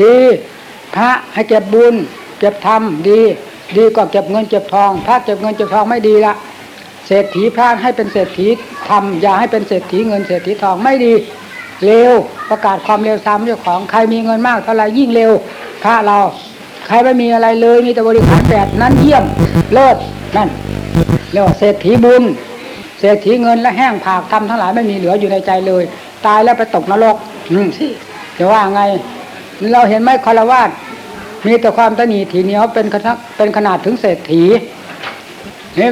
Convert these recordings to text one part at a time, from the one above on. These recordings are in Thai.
ดี พระให้เก็บบุญ เก็บธรรมดี ดีกว่าเก็บเงินเก็บทอง พระเก็บเงินเก็บทองไม่ดีละเศรษฐีพระให้เป็นเศรษฐีธรรมอย่าให้เป็นเศรษฐีเงินเศรษฐีทองไม่ดีเร็วประกาศความเร็วซ้ำเจ้าของใครมีเงินมากเท่าไรยิ่งเร็วพระเรา ใครไม่มีอะไรเลยมีแต่บริขารแบบนั้นเยี่ยมเลิศนั่นเรียกว่าเศรษฐีบุญ เศรษฐีเงินและแห้งผากทำทั้งหลายไม่มีเหลืออยู่ในใจเลย ตายแล้วไปตกนรกอืมสิจะว่าไง เราเห็นไหมคารวาสมีแต่ความตนีทีเหนียวเป็นขนาดเป็นขนาดถึงเศรษฐีเนี่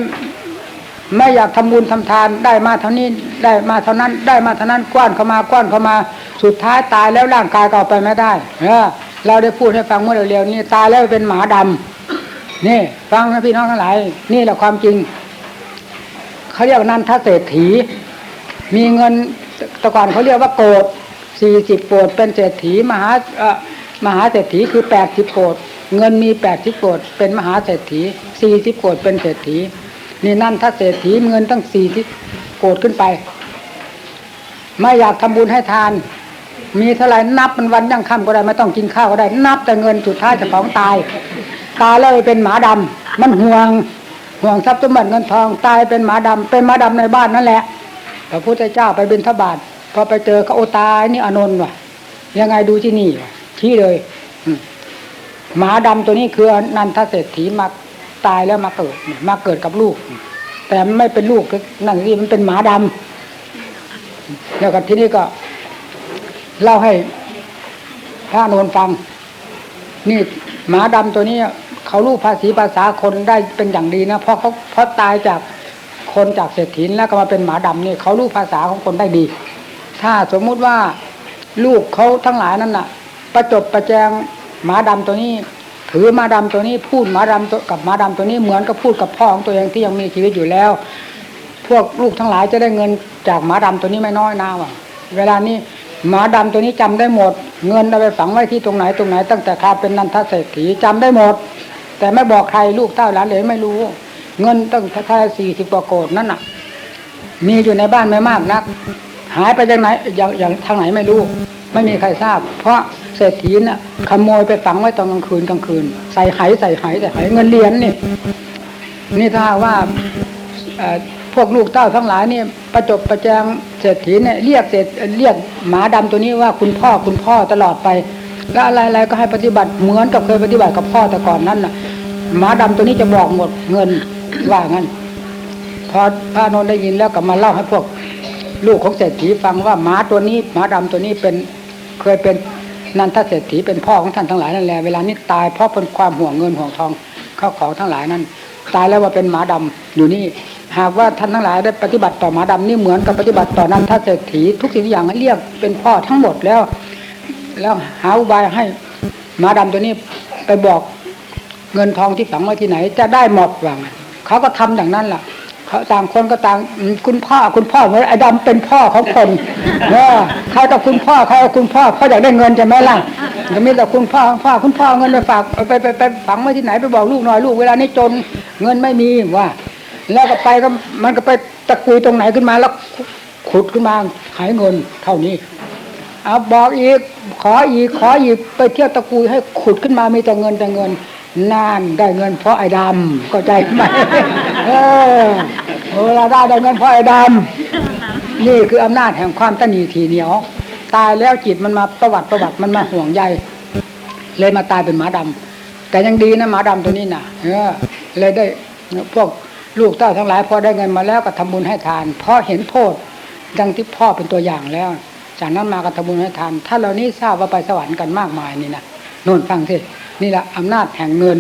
ไม่อยากทำบุญทำทานได้มาเท่านี้ได้มาเท่านั้น ได้มาเท่านั้นกว้านเข้ามากว้านเข้ามาสุดท้ายตายแล้วร่างกายก็ไปไม่ได้เออเราได้พูดให้ฟังเมื่อเร็วๆนี้ตายแล้วเป็นหมาดำนี่ฟังนะพี่น้องทั้งหลาย นี่แหละความจริงเขาเรียกนันทเศรษฐี มีเงินแต่ก่อนเขาเรียกว่าโกด สี่สิบโกดเป็นเศรษฐีมหาเออมหาเศรษฐีคือแปดสิบโกดเงินมีแปดสิบโกดเป็นมหาเศรษฐีสี่สิบโกดเป็นเศรษฐีนี่นั่นถ้าเศรษฐีเงินตั้งสี่สิบโกดขึ้นไป ไม่อยากทำบุญให้ทาน มีเท่าไรนับมันวันยังค่ำก็ได้ไม่ต้องกินข้าวก็ได้ นับแต่เงินสุดท้ายจะของตาย ตายแล้วไปเป็นหมาดำมันห่วงห่วงทรัพย์สมบัติเงินทองตายเป็นหมาดำเป็นหมาดำในบ้านนั่นแหละพระพุทธเจ้าไปบิณฑบาต พอไปเจอเขาโอตายนี่อนนท์ว่ะ ยังไงดูที่นี่ว่ะชี้เลยหมาดำตัวนี้คือนันทเศรษฐีมาตายแล้วมาเกิดมาเกิดกับลูก แต่ไม่เป็นลูกนั่นสิมันเป็นหมาดำแล้วก็ที่นี่ก็เล่าให้พระนนท์ฟัง นี่หมาดำตัวนี้เขารู้ภาษีภาษาคนได้เป็นอย่างดีนะเพราะเขาเพราะตายจากคนจากเศรษฐีแล้วก็มาเป็นหมาดำนี่เขารู้ภาษาของคนได้ดี ถ้าสมมุติว่าลูกเขาทั้งหลายนั่นน่ะ ประจบประแจงหมาดำตัวนี้ ถือหมาดำตัวนี้พูดหมาดำกับหมาดำตัวนี้เหมือนกับพูดกับพ่อของตัวเองที่ยังมีชีวิตอยู่แล้ว พวกลูกทั้งหลายจะได้เงินจากหมาดำตัวนี้ไม่น้อยนาว่ะ เวลานี้หมาดำตัวนี้จำได้หมด เงินเอาไปฝังไว้ที่ตรงไหนตรงไหน ตั้งแต่คาเป็นนันทเศรษฐีจำได้หมด แต่ไม่บอกใครลูกเต้าหลานเหลนไม่รู้ เงินตั้งแค่สี่สิบกว่าโกดนั่นน่ะ มีอยู่ในบ้านไม่มากนัก หายไปจากไหนอย่างอย่างทางไหนไม่รู้ ไม่มีใครทราบ เพราะเศรษฐีน่ะขโมยไปฝังไว้ตอนกลางคืนกลางคืน ใส่ไหใส่ไหใส่ไหเงินเหรียญนี่นี่ถ้าว่าเอ่อพวกลูกเต้าทั้งหลายนี่ประจบประแจงเศรษฐีเนี่ยเรียกเศรษเรียกหมาดำตัวนี้ว่าคุณพ่อคุณพ่อตลอดไป แล้วอะไรๆก็ให้ปฏิบัติเหมือนกับเคยปฏิบัติกับพ่อแต่ก่อนนั้นน่ะหมาดำตัวนี้จะบอกหมดเงินว่างั้นพอพระนนท์ได้ยินแล้วก็มาเล่าให้พวก ลูกของเศรษฐีฟังว่าหมาตัวนี้หมาดำตัวนี้เป็นเคยเป็นนันทเศรษฐีเป็นพ่อของท่านทั้งหลายนั่นแหละเวลานี้ตายเพราะเป็นความห่วงเงินห่วงทองเข้าของทั้งหลายนั้น ตายแล้วว่าเป็นหมาดำอยู่นี่ หากว่าท่านทั้งหลายได้ปฏิบัติต่อหมาดำนี่เหมือนกับปฏิบัติต่อนันทเศรษฐีทุกสิ่งทุกอย่างเรียกเป็นพ่อทั้งหมดแล้ว แล้วหาอุบายให้หมาดำตัวนี้ไปบอกเงินทองที่ฝังไว้ที่ไหน จะได้หมดว่างั้นเขาก็ทำอย่างนั้นล่ะ เขาต่างคนก็ต่างอืมคุณพ่อคุณพ่อเหมือนไอ้ดำเป็นพ่อของคนเออเขากับคุณพ่อเขากับคุณพ่อเขาอยากได้เงินใช่ไหมล่ะจะมีแต่คุณพ่อคุณพ่อคุณพ่อเอาเงินไปฝากเอาไปไปไปฝังไว้ที่ไหนไปบอกลูกหน่อยลูกเวลานี้จนเงินไม่มีว่า แล้วก็ไปก็มันก็ไปตะกุยตรงไหนขึ้นมาแล้วขุดขึ้นมาหายเงินเท่านี้เอาบอกอีกขออีกขออีกไปเที่ยวตะกุยให้ขุดขึ้นมามีแต่เงินแต่เงินนานได้เงินเพราะไอ้ดำก็ใจไหมเออ เวลาได้ได้เงินพราะไอ้ดำนี่คืออำนาจแห่งความตนีทีเหนียว ตายแล้วจิตมันมาประวัติประวัติมันมาห่วงใยเลยมาตายเป็นหมาดำแต่ยังดีนะหมาดำตัวนี้น่ะเออเลยได้พวกลูกเต้าทั้งหลายพอได้เงินมาแล้วก็ทำบุญให้ทานเพราะเห็นโทษดังที่พ่อเป็นตัวอย่างแล้ว จากนั้นมาก็ทำบุญให้ทาน ถ้าเรานี้ทราบว่าไปสวรรค์กันมากมายนี่นะนู่นฟังสินี่แหละอำนาจแห่งเงิน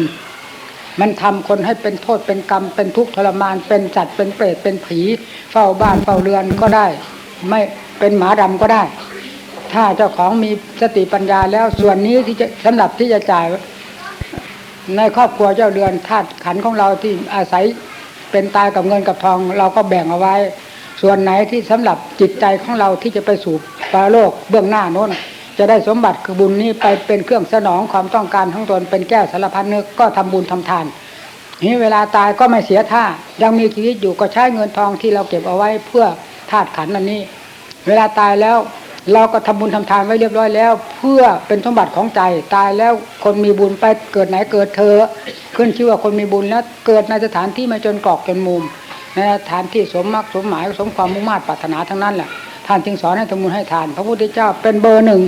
มันทำคนให้เป็นโทษเป็นกรรม เป็นทุกข์ทรมาน เป็นจัดเป็นเปรตเป็นผี เฝ้าบ้านเฝ้าเรือนก็ได้ ไม่เป็นหมาดำก็ได้ ถ้าเจ้าของมีสติปัญญาแล้วส่วนนี้ที่จะสำหรับที่จะจ่ายในครอบครัวเจ้าเดือนธาตุขันของเราที่อาศัยเป็นตายกับเงินกับทอง เราก็แบ่งเอาไว้ ส่วนไหนที่สำหรับจิตใจของเราที่จะไปสู่ปรโลกเบื้องหน้าโน้น จะได้สมบัติคือบุญนี้ไปเป็นเครื่องสนองความต้องการของตนเป็นแก้วสารพัดนึกก็ทำบุญทำทานนี่เวลาตายก็ไม่เสียท่า ยังมีชีวิตอยู่ก็ใช้เงินทองที่เราเก็บเอาไว้เพื่อธาตุขันอันนี้ เวลาตายแล้วเราก็ทำบุญทำทานไว้เรียบร้อยแล้ว เพื่อเป็นสมบัติของใจตายแล้วคนมีบุญไปเกิดไหนเกิดเธอ ขึ้นชื่อว่าคนมีบุญแล้วเกิดในสถานที่ไม่จนกรอกจนมุมในสถานที่สมมักสมหมายสมความมุ่งมา่ปรารถนาทั้งนั้นแหละท่านจึงสอนให้ทำบุญให้ทาน พระพุทธเจ้าเป็นเบอร์หนึ่ง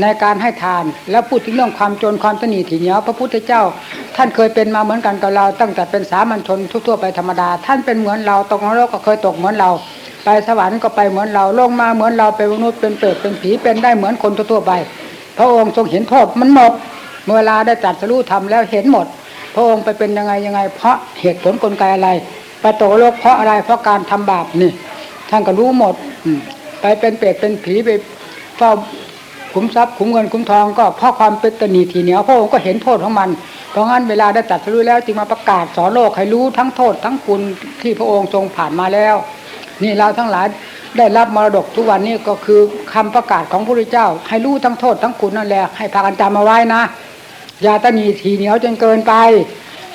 ในการให้ทานแล้วพูดถึงเรื่องความจนความตนีถี่เหนียวพระพุทธเจ้า ท่านเคยเป็นมาเหมือนกันกับเรา ตั้งแต่เป็นสามัญชนทั่วๆไปธรรมดา ท่านเป็นเหมือนเราตกนรกก็เคยตกเหมือนเรา ไปสวรรค์ก็ไปเหมือนเราลงมาเหมือนเราเป็นมนุษย์เป็นเปรตเป็นผีเป็นได้เหมือนคนทั่วๆไป พระองค์ทรงเห็นโทษมันหมดเมื่อเวลาได้ตรัดสรู้ธรรมแล้วเห็นหมด พระองค์ไปเป็นยังไงยังไง เพราะเหตุผลกลไกอะไรไปตกโลกเพราะอะไรเพราะการทำบาปนี่ท่านก็รู้หมดอืไปเป็นเปรตเป็นผีไปเฝ้า ขุมทรัพย์ขุมเงินขุมทองก็เพราะความเป็นตนีทีเหนียวพระองค์ก็เห็นโทษของมัน เพราะงั้นเวลาได้ตัดสรู้แล้วจึงมาประกาศสอนโลกให้รู้ทั้งโทษทั้งคุณที่พระองค์ทรงผ่านมาแล้ว นี่เราทั้งหลายได้รับมรดกทุกวันนี้ก็คือคำประกาศของพระพุทธเจ้า ให้รู้ทั้งโทษทั้งคุณนั่นแหละให้พากันจำเอาไว้นะอย่าตนีทีเหนียวจนเกินไป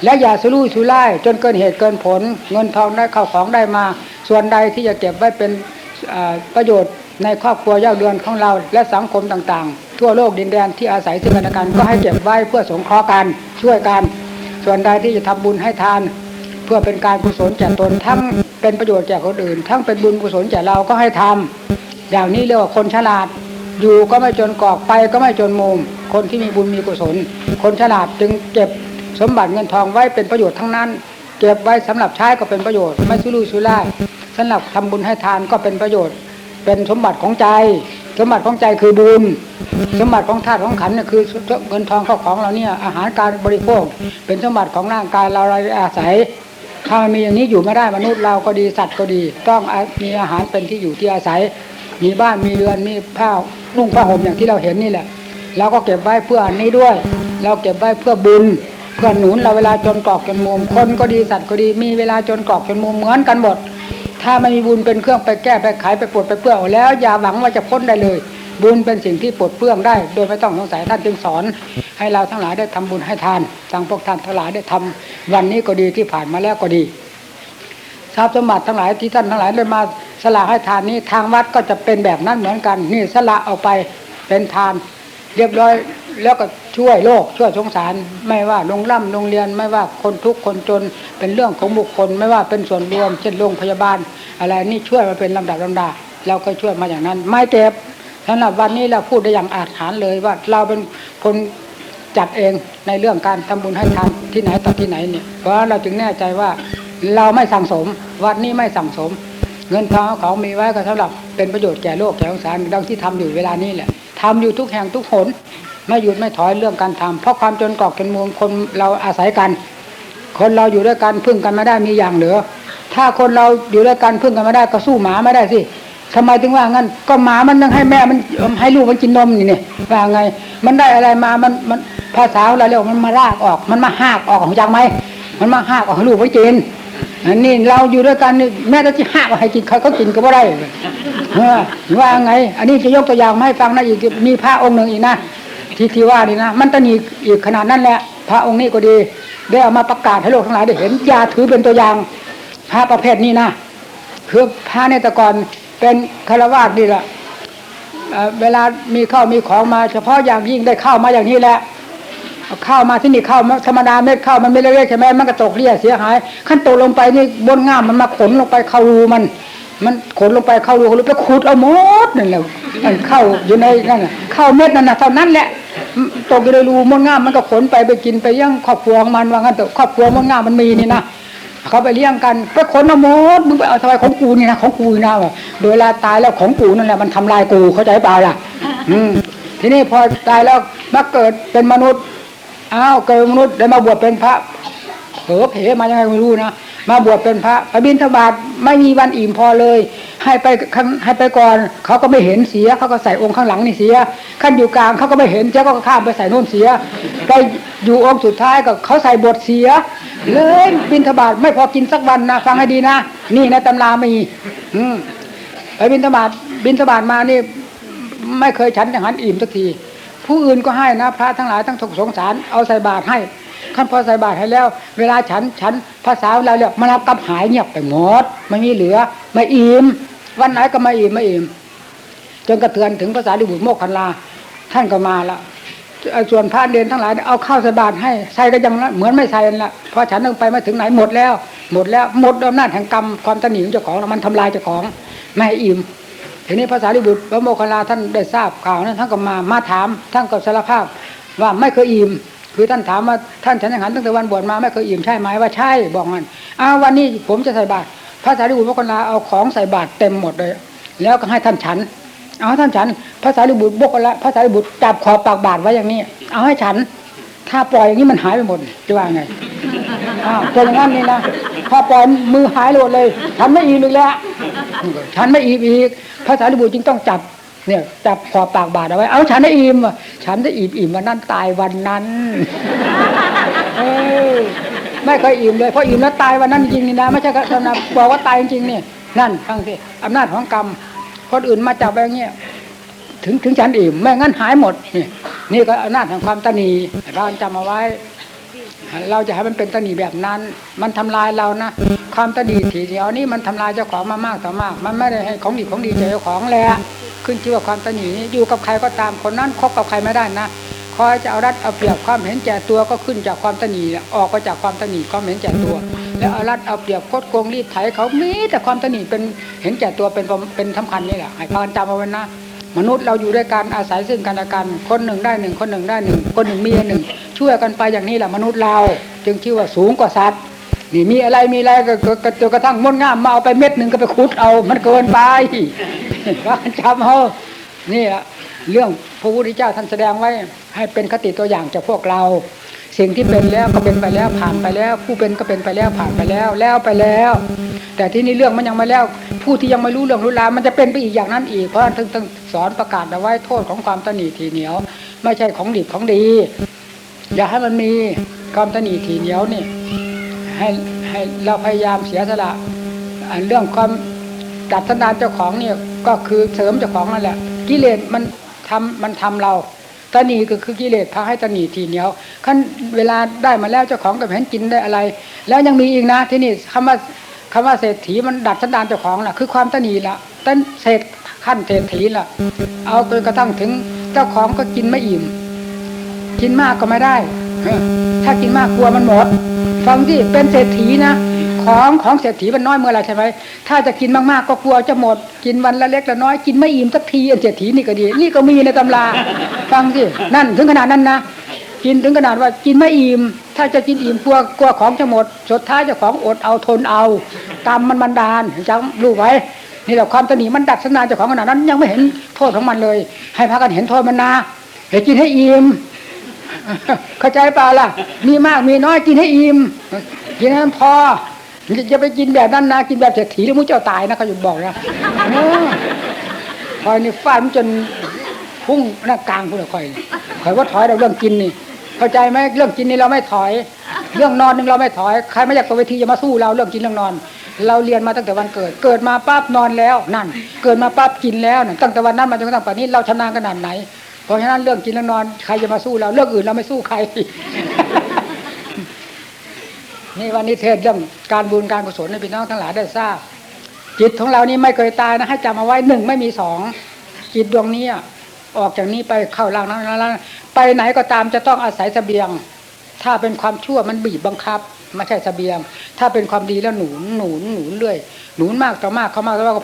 และอย่าสุรุ่ยสุร่ายจนเกินเหตุเกินผล เงินทองได้เข้าของได้มา ส่วนใดที่จะเก็บไว้เป็นประโยชน์ ในครอบครัวยากเดือนของเรา และสังคมต่างๆ ทั่วโลกดินแดนที่อาศัยซึ่งกันและกันก็ให้เก็บไว้เพื่อสงเคราะห์กันช่วยกัน ส่วนใดที่จะทำบุญให้ทาน เพื่อเป็นการกุศลแก่ตนทั้งเป็นประโยชน์แก่คนอื่น ทั้งเป็นบุญกุศลแก่เราก็ให้ทำอย่างนี้เรียกว่าคนฉลาด อยู่ก็ไม่จนกรอกไปก็ไม่จนมุมคนที่มีบุญมีกุศล คนฉลาดจึงเก็บสมบัติเงินทองไว้เป็นประโยชน์ทั้งนั้น เก็บไว้สำหรับใช้ก็เป็นประโยชน์ ไม่สุรุ่ยสุร่ายสำหรับทำบุญให้ทานก็เป็นประโยชน์ เป็นสมบัติของใจ สมบัติของใจคือบุญ สมบัติของธาตุของขันเนี่ยคือเงินทองเข้าของเราเนี่ยอาหารการบริโภค เป็นสมบัติของร่างกายเราเราอาศัย ถ้ามันมีอย่างนี้อยู่ไม่ได้มนุษย์เราก็ดีสัตว์ก็ดี ต้องมีอาหารเป็นที่อยู่ที่อาศัย มีบ้านมีเรือนมีผ้านุ่งผ้าห่มอย่างที่เราเห็นนี่แหละเราก็เก็บไว้เพื่ออันนี้ด้วย เราเก็บไว้เพื่อบุญเพื่อหนุนเราเวลาจนกรอกจนมุมคนก็ดีสัตว์ก็ดีมีเวลาจนกรอกจนมุมเหมือนกันหมด ถ้าไม่มีบุญเป็นเครื่องไปแก้ไปไขไปปลดไปเปลื้องแล้วอย่าหวังว่าจะพ้นได้เลย บุญเป็นสิ่งที่ปลดเปลื้องได้ โดยไม่ต้องสงสัยท่านจึงสอน ให้เราทั้งหลายได้ทำบุญให้ทานทั้งพวกท่านทั้งหลายได้ทำวันนี้ก็ดีที่ผ่านมาแล้วก็ดีทรัพย์สมบัติทั้งหลายที่ท่านทั้งหลายได้มาสละให้ทานนี้ทางวัดก็จะเป็นแบบนั้นเหมือนกันนี่สละเอาไปเป็นทาน เรียบร้อยแล้วก็ช่วยโลกช่วยสงสาร ไม่ว่าโรงร่ำโรงเรียนไม่ว่าคนทุกคนจนเป็นเรื่องของบุคคล ไม่ว่าเป็นส่วนรวม เช่นโรงพยาบาล อะไรนี่ช่วยมาเป็นลำดับลำดาเราก็ช่วยมาอย่างนั้น ไม่เก็บสำหรับวันนี้เราพูดได้อย่างอาถรรพ์เลยว่าเราเป็นคนจัดเองในเรื่องการทำบุญให้ทานที่ไหนต่อที่ไหนเนี่ยเพราะเราจึงแน่ใจว่าเราไม่สั่งสม วัดนี้ไม่สั่งสม เงินทองเขามีไว้ก็สำหรับเป็นประโยชน์แก่โลกแก่สงสารดังที่ทำอยู่เวลานี้แหละ ทำอยู่ทุกแห่งทุกหนไม่หยุดไม่ถอยเรื่องการทำเพราะความจนกรอกจนมุมคนเราอาศัยกัน คนเราอยู่ด้วยกันพึ่งกันไม่ได้มีอย่างเหลือ ถ้าคนเราอยู่ด้วยกันพึ่งกันไม่ได้ก็สู้หมาไม่ได้สิทำไมถึงว่างั้นก็หมามันต้องให้แม่มันให้ลูกมันกินนมนี่เนี่ยว่าไง มันได้อะไรมามันมันภาษาเราเรียกว่ามันมารากออก มันมาหากออกของจังไหมมันมาหากออกลูกไว้กิน อันนี้เราอยู่ด้วยกันนี่แม่จะที่ห้าว่าให้กินเขาก็กินก็ไม่ได้เออว่าไง อันนี้จะยกตัวอย่างมาให้ฟังนะอีกมีพระองค์หนึ่งอีกนะที่ที่ว่านี่นะมันตนีอีกขนาดนั้นแหละ พระองค์นี้ก็ดีได้เอามาประกาศให้โลกทั้งหลายได้เห็นยาถือเป็นตัวอย่างพระประเภทนี้นะคือพระในแตะกอนเป็นคารวะนี่แหละเอ่อเวลามีข้าวมีของมาเฉพาะอย่างยิ่งได้ข้าวมาอย่างนี้แหละ เอาข้าวมาที่นี่ข้าวธรรมดาเม็ดข้าวมันไม่เล็กๆใช่ไหมมันก็ตกเลี่ยเสียหาย ขั้นตกลงไปนี่บนง่ามมันมาขนลงไปเข้ารูมัน มันขนลงไปเข้ารูเขาไปขุดเอาหมดนั่นแหละไอ้เข้าอยู่ในนั่นน่ะข้าเม็ดนั่นนะเท่านั้นแหละตกอยู่ในรูมดง่ามมันก็ขนไปไปกินไปเลี้ยังครอบครัวของมันว่างั้นแต่ครอบครัวมดง่ามมันมีนี่นะเขาไปเลี้ยงกันไปขนเอาหมดมึงไปเอาทำไมของกูนี่นะของกูนี่นะโดยลาตายแล้วของกูนั่นแหละมันทำลายกูเข้าใจเปล่าล่ะ อืมทีนี้พอตายแล้วมาเกิดเป็นมนุษย์ อ้าวเกิดมนุษย์ได้มาบวชเป็นพระเผลอเพมายังไงไม่รู้นะมาบวชเป็นพระไปบิณฑบาตไม่มีวันอิ่มพอเลย ให้ไปข้างให้ไปก่อนเขาก็ไม่เห็นเสียเขาก็ใส่องค์ข้างหลังนี่เสียขั้นอยู่กลางเขาก็ไม่เห็นเจ้าก็ข้ามไปใส่นู่นเสียไปอยู่องค์สุดท้ายก็เขาใส่บทเสีย เลยบิณฑบาตไม่พอกินสักวันนะฟังให้ดีนะนี่ในตำรามี อืไปบิณฑบาตบิณฑบาตมานี่ ไม่เคยฉันอย่างนั้นอิ่มสักที ผู้อื่นก็ให้นะพระทั้งหลายทั้งสงสารเอาใส่บาตรให้ขั้นพอใส่บาตรให้แล้ว เวลาฉันฉันภาษาเราเรียกมันรับกับหายเงียบไปหมดไม่มีเหลือไม่อิ่มวันไหนก็ไม่อิ่มไม่อิ่มจนกระเทือนถึงภาษาดิบุตรโมกขันลาท่านก็มาล้วเอ่อส่วนพระเดนทั้งหลายเอาข้าวใส่บาตรให้ใส่ก็ยังเหมือนไม่ใส่ละเพราะฉันต้องไปมาถึงไหนหมดแล้ว หมดแล้วหมดอำนาจแห่งกรรมความตนีของเจ้าของมันทำลายเจ้าของไม่ให้อิ่ม ทีนี้ภาษาดิบุตรพระโมคคัลลาท่านได้ทราบข่าวนั้นท่านก็มามาถามท่านก็สารภาพว่าไม่เคยอิ่มคือท่านถามว่าท่านฉันยังหันตั้งแต่วันบวชมาไม่เคยอิ่มใช่ไหมว่าใช่บอกมันอ้าววันนี้ผมจะใส่บาตรพระสารีบุตรพระโมคคัลลาเอาของใส่บาตรเต็มหมดเลย แล้วก็ให้ท่านฉัน เอาท่านฉันพระสารีบุตรโมคคัลลาพระสารีบุตรจับขอบปากบาตรไว้อย่างนี้ เอาให้ฉัน ถ้าปล่อยอย่างนี้มันหายไปหมดจะว่าไงอ้าวเป็นอย่างนั้นนี่นะ พอปล่อยมือหายหมดเลย ฉันไม่อิ่มอีกแล้ว ฉันไม่อิ่มอีก พระสารีบุตรจึงต้องจับเนี่ยจับขอบปากบาทเอาไว้ เอาฉันได้อิ่มอะฉันได้อิ่มอิ่มวันนั้นตายวันนั้นเออไม่เคยอิ่มเลยเพราะอิ่มแล้วตายวันนั้นจริงนี่นะไม่ใช่ก็นะบอกว่าตายจริงนี่นั่นฟังสิอำนาจของกรรมคนอื่นมาจับไปอย่างเงี้ยถึงถึงฉันอิ่มไม่งั้นหายหมดนี่นี่ก็อำนาจแห่งความตนีเราจำเอาไว้ เราจะให้มันเป็นตนีแบบนั้น มันทำลายเรานะความตนีทีเดียวนี่มันทำลายเจ้าของมามากต่อมาก มันไม่ได้ให้ของดีของดีเจ้าของแหละขึ้นชื่อว่าความตนีนี้อยู่กับใครก็ตามคนนั้นคบกับใครไม่ได้นะคอยจะเอารัดเอาเปรียบความเห็นแก่ตัวก็ขึ้นจากความตนีออกมาจากความตนีความเห็นแก่ตัว แล้วเอารัดเอาเปรียบโคดโกงรีดไถเขามีแต่ความตนีเป็นเห็นแก่ตัวเป็นเป็นสำคัญนี่แหละให้พานจำเอาไว้นะ มนุษย์เราอยู่ด้วยกันอาศัยซึ่งกันและกันคนหนึ่งได้หนึ่งคนหนึ่งได้หนึ่งคนหนึ่งมีหนึ่งช่วยกันไปอย่างนี้แหละมนุษย์เรา จึงชื่อว่าสูงกว่าสัตว์นี่มีอะไรมีอะไรก็จนกระทั่งมดงามมาเอาไปเม็ดหนึ่งก็ไปขุดเอามันเกินไปก็จำเอานี่แหละเรื่องพระพุทธเจ้าท่านแสดงไว้ให้เป็นคติตัวอย่างจากพวกเรา สิ่งที่เป็นแล้วก็เป็นไปแล้วผ่านไปแล้ว ผู้เป็นก็เป็นไปแล้วผ่านไปแล้วแล้วไปแล้ว แต่ที่นี่เรื่องมันยังไม่แล้ว ผู้ที่ยังไม่รู้เรื่องรู้ราวมันจะเป็นไปอีกอย่างนั้นอีก เพราะท่านต้องสอนประกาศเอาไว้โทษของความตนีทีเหนียว ไม่ใช่ของดีของดี อย่าให้มันมีความตนีทีเหนียวนี่ ให้ให้เราพยายามเสียสละเรื่องความดัดสันดานเจ้าของเนี่ยก็คือเสริมเจ้าของนั่นแหละกิเลสมันทำมันทำเรา ตนีก็คือกิเลสพาให้ตนีทีเหนียวขั้นเวลาได้มาแล้วเจ้าของก็เห็นกินได้อะไร แล้วยังมีอีกนะที่นี่คำว่าคำว่าเศรษฐีมันดัดสันดานเจ้าของล่ะ คือความตนีละต้นเศษขั้นเศรษฐีล่ะ เอาจนกระทั่งถึงเจ้าของก็กินไม่อิ่ม กินมากก็ไม่ได้ถ้ากินมากกลัวมันหมดฟังที่เป็นเศรษฐีนะ ของของเศรษฐีมันน้อยเมื่อไรใช่ไหมถ้าจะกินมากๆก็กลัวจะหมด กินวันละเล็กละน้อยกินไม่อิ่มสักทีอันเศรษฐีนี่ก็ดี นี่ก็มีในตำราฟังสินั่นถึงขนาดนั้นนะกินถึงขนาดว่ากินไม่อิ่มถ้าจะกินอิ่มกลัวกลัวของจะหมดสุดท้ายจะของอดเอาทนเอากรรมมันบันดาลจำรู้ไว้นี่แหละความตนีมันดัดสนานเจ้าของขนาดนั้นยังไม่เห็นโทษของมันเลย ให้พากันเห็นโทษมันนะให้กินให้อิ่มเข้าใจเปล่าล่ะ มีมากมีน้อยกินให้อิ่มกินให้นพอ อย่าไปกินแบบนั้นนะกินแบบเศรษฐีแล้วมุ้เจ้าตายนะเขาอยู่บอกนะเออคอยนี่ฟาดมันจนพุ่งหน้ากลางพุ่งเลยคอยนี่คอยว่าถอยเราเรื่องกินนี่ เข้าใจไหมเรื่องกินนี่เราไม่ถอย เรื่องนอนนึงเราไม่ถอยใครไม่อยากตัวเวทีจะมาสู้เราเรื่องกินเรื่องนอน เราเรียนมาตั้งแต่วันเกิด เกิดมาปั๊บนอนแล้วนั่น เกิดมาปั๊บกินแล้วนั่นตั้งแต่วันนั้นมาจนกระทั่งป่านนี้เราชำนาญขนาดไหนเพราะฉะนั้นเรื่องกินเรื่องนอนใครจะมาสู้เราเรื่องอื่นเราไม่สู้ใคร นี่วันนี้เทศเรื่องการบุญการกุศลให้พี่น้องทั้งหลายได้ทราบ จิตของเรานี่ไม่เคยตายนะให้จำเอาไว้หนึ่งไม่มีสองจิตดวงนี้ออกจากนี้ไปเข้าล่างนั้นนั้นไปไหนก็ตามจะต้องอาศัยเสบียง ถ้าเป็นความชั่วมันบีบบังคับไม่ใช่เสบียง ถ้าเป็นความดีแล้วหนุนหนุนหนุนเรื่อยหนุนมากต่อมากเข้ามากแล้วก็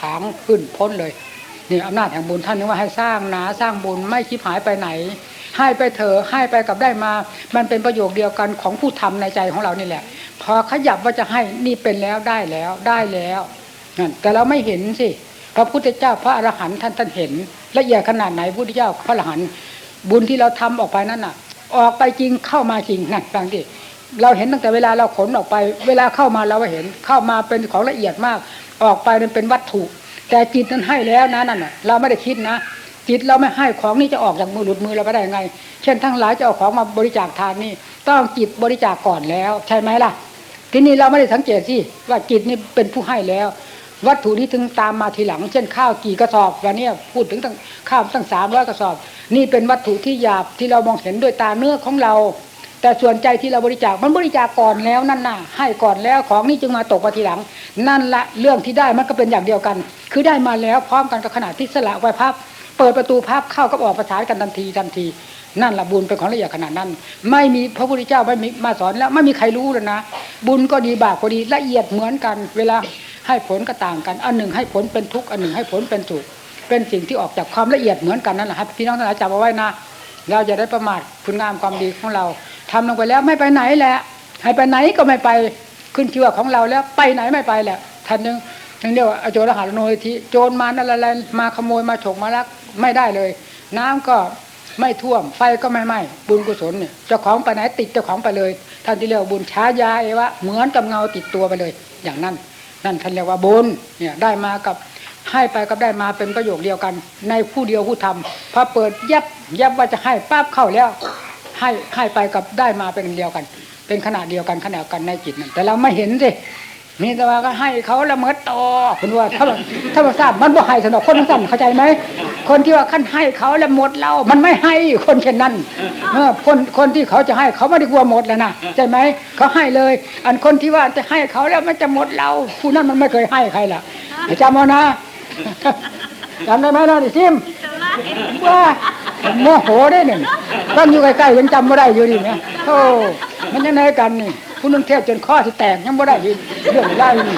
ผางขึ้นพ้นเลยนี่อำนาจแห่งบุญท่านนึกว่าให้สร้างหนาสร้างบุญไม่คิดหายไปไหน ให้ไปเถอะให้ไปกับได้มา มันเป็นประโยคเดียวกันของผู้ทำในใจของเรานี่แหละ พอขยับว่าจะให้นี่เป็นแล้วได้แล้วได้แล้วนั่นแต่เราไม่เห็นสิพระพุทธเจ้าพระอรหันต์ท่านท่านเห็นละเอียดขนาดไหนพุทธเจ้าพระอรหันต์บุญที่เราทำออกไปนั่นน่ะ ออกไปจริงเข้ามาจริงนั่นฟังดิเราเห็นตั้งแต่เวลาเราขนออกไป เวลาเข้ามาเราก็เห็นเข้ามาเป็นของละเอียดมาก ออกไปมันเป็นวัตถุ แต่จิตนั้นให้แล้วนะนั่นน่ะเราไม่ได้คิดนะ จิตเราไม่ให้ของนี่จะออกจากมือหลุดมือเราไปได้ยังไง เช่นทั้งหลายจะเอาของมาบริจาคทานนี่ต้องจิตบริจาคก่อนแล้ว ใช่ไหมล่ะ ทีนี้เราไม่ได้สังเกตสิว่าจิตนี่เป็นผู้ให้แล้ว วัตถุนี้ถึงตามมาทีหลัง เช่นข้าวกี่กระสอบวันนี้พูดถึงตั้งข้าวตั้งสามร้อยกระสอบ นี่เป็นวัตถุที่หยาบที่เรามองเห็นด้วยตาเนื้อของเรา แต่ส่วนใจที่เราบริจาคมันบริจาคก่อนแล้วนั่นน่ะ ให้ก่อนแล้วของนี่จึงมาตกมาทีหลัง นั่นละเรื่องที่ได้มันก็เป็นอย่างเดียวกัน คือได้มาแล้วพร้อมกันกับขณะที่สละไว้พับ เปิดประตูพับเข้าก็ออกประสานกันทันทีทันที นั่นละบุญเป็นของละเอียดขนาดนั้น ไม่มีพระพุทธเจ้าไม่มีมาสอนแล้วไม่มีใครรู้เลยนะบุญก็ดีบาปก็ดีละเอียดเหมือนกัน เวลาให้ผลก็ต่างกัน อันหนึ่งให้ผลเป็นทุกข์อันหนึ่งให้ผลเป็นสุขเป็นสิ่งที่ออกจากความละเอียดเหมือนกันนั่นแหละครับพี่น้องทั้งหลายจำเอาไว้นะเราจะได้ประมาทคุณงามความดีของเราทำลงไปแล้วไม่ไปไหนแหละให้ไปไหนก็ไม่ไปขึ้นชื่อของเราแล้วไปไหนไม่ไปแหละท่านนึงนึงเรียกว่าอโจรหาโนยทีโจรมานั่นอะไรมาขโมยมาฉกมาลัก ไม่ได้เลย น้ำก็ไม่ท่วมไฟก็ไม่ไหม้บุญกุศลเนี่ยเจ้าของไปไหนติดเจ้าของไปเลยท่านที่เรียกว่าบุญช้ายาเอวะเหมือนกับเงาติดตัวไปเลย อย่างนั้น นั่นท่านเรียกว่าบุญเนี่ยได้มากับให้ไปกับได้มาเป็นประโยคเดียวกัน ในผู้เดียวผู้ทำพอเปิดเย็บเย็บว่าจะให้ปั๊บเข้าแล้ว ให้ให้ไปกับได้มาเป็นอันเดียวกัน เป็นขนาดเดียวกันขนาดกันในจิตนั่นแต่เราไม่เห็นสิ มีแต่ว่าก็ให้เขาละเมิดต่อคุณว่าถ้าถ้าว่าทราบมันบ่ให้สนอกคนสั้นเข้าใจไหมคนที่ว่าขั้นให้เขาละหมดเรา มันไม่ให้คนเช่นนั้นเออคนคนที่เขาจะให้เขาไม่ได้กลัวหมดแล้วนะใช่ไหมเขาให้เลย อันคนที่ว่าจะให้เขาแล้วมันจะหมดเรา ผู้นั้นมันไม่เคยให้ใครล่ะจำเอานะจำได้ไหมนะนี่ซิมว่า โมโหได้หนึ่งตั้งอยู่ใกล้ๆยังจำไม่ได้อยู่ดิเนี่ยโธ่มันยังไงกันนี่ผู้นึงเทศจนข้อที่แตกยังไม่ได้ยินเรื่องไล่นี่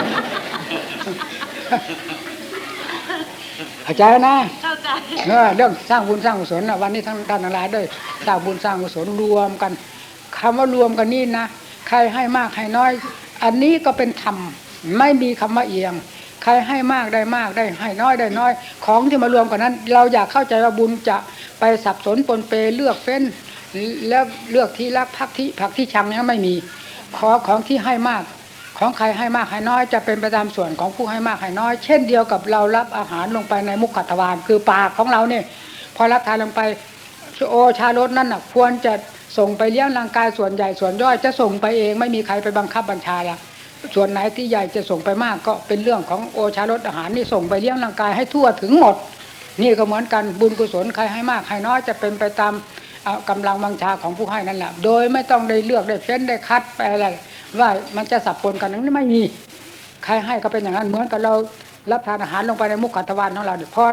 เข้าใจนะเข้าใจเออเรื่องสร้างบุญสร้างกุศลนะวันนี้ทั้งท่านทั้งหลายด้วยสร้างบุญสร้างกุศลรวมกันคำว่ารวมกันนี่นะใครให้มากให้น้อย อันนี้ก็เป็นธรรมไม่มีคำว่าเอียง ใครให้มากได้มากได้ให้น้อยได้น้อย ของที่มารวมกันนั้น เราอยากเข้าใจว่าบุญจะไปสับสนปนเปเลือกเฟ้น แล้วเลือกที่รักพักที่ผักที่ชังนั้นไม่มี ขอของที่ให้มากของใครให้มากให้น้อยจะเป็นไปตามส่วนของผู้ให้มากให้น้อย เช่นเดียวกับเรารับอาหารลงไปในมุขขัตวานคือปากของเราเนี่ยพอรับทานลงไปโอชารสนั่นน่ะควรจะส่งไปเลี้ยงร่างกายส่วนใหญ่ส่วนย่อยจะส่งไปเองไม่มีใครไปบังคับบัญชาละ ส่วนไหนที่ใหญ่จะส่งไปมากก็เป็นเรื่องของโอชารสอาหารนี่ส่งไปเลี้ยงร่างกายให้ทั่วถึงหมด นี่ก็เหมือนกันบุญกุศลใครให้มากให้น้อยจะเป็นไปตามเอาลังบังชาของผู้ให้นั่นแหละโดยไม่ต้องได้เลือกได้เฟ้นได้คัดไปอะไรว่ามันจะสับปนกันนั้นไม่มีใครให้ก็เป็นอย่างนั้นเหมือนกับเรารับทานอาหารลงไปในมุขขัตวานของเราพอ